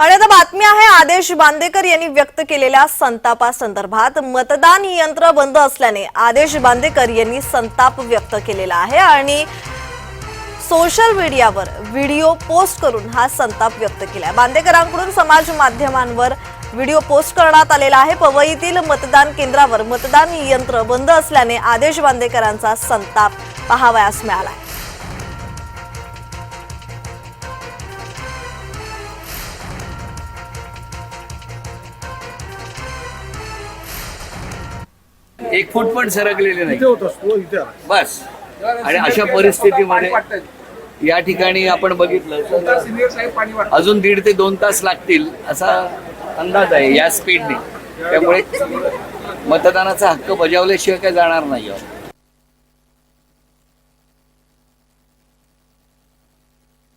आणि आता बातमी आहे आदेश बांदेकर यांनी व्यक्त केलेल्या संतापासंदर्भात मतदान यंत्र बंद असल्याने आदेश बांदेकर यांनी संताप व्यक्त केलेला आहे आणि सोशल मीडियावर व्हिडिओ पोस्ट करून हा संताप व्यक्त केला आहे बांदेकरांकडून समाज माध्यमांवर व्हिडिओ पोस्ट करण्यात आलेला आहे. पवईतील मतदान केंद्रावर मतदान यंत्र बंद असल्याने आदेश बांदेकरांचा संताप पाहावयास आहे एक फूट पण सरकलेले नाही. बस आणि अशा परिस्थितीमध्ये या ठिकाणी आपण बघितलं तर अजून दीड ते दोन तास लागतील असा अंदाज आहे या स्पीडने त्यामुळे मतदानाचा हक्क बजावल्याशिवाय काय जाणार नाही.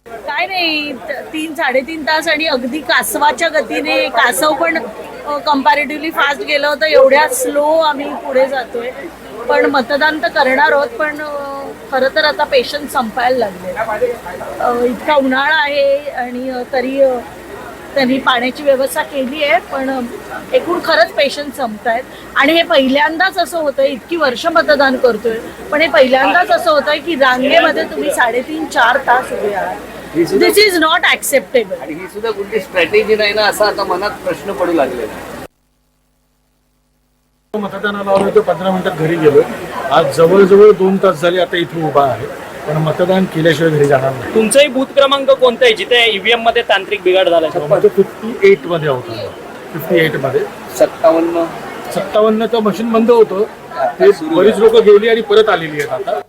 काय नाही तीन साडेतीन तास आणि अगदी कासवाच्या गतीने कासव पण कम्पॅरेटिव्हली फास्ट गेलं होतं एवढ्या स्लो आम्ही पुढे जातोय. पण मतदान तर करणार आहोत पण खरं तर आता पेशंट संपायला लागले. इतका उन्हाळा आहे आणि तरी त्यांनी पाण्याची व्यवस्था केली आहे पण एकूण खरंच पेशंट संपत आहेत आणि हे पहिल्यांदाच असं होतं इतकी वर्ष मतदान करतोय पण हे पहिल्यांदाच असं होतंय की रांगेमध्ये तुम्ही साडेतीन चार तास उभे आहात. दिस इज नॉट ऍक्सेप्टेबल आणि ही सुद्धा कुठली स्ट्रॅटेजी नाही ना असा आता मनात प्रश्न पडू लागलेला आहे. मतदानाला आलो होतो पंधरा मिनिटात घरी गेलो. आज जवळजवळ दोन तास झाले आता इथे उभा आहे. पण मतदान केल्याशिवाय घरी जाणार नाही. तुमचाही बूथ क्रमांक कोणता आहे जिथे ईव्हीएममध्ये तांत्रिक बिघाड झाला? फिफ्टी एटमध्ये होता. फिफ्टी एटमध्ये. सत्तावन्न. सत्तावन्नचं मशीन बंद होतं. ते बरीच लोक गेली आणि परत आलेली आहेत आता.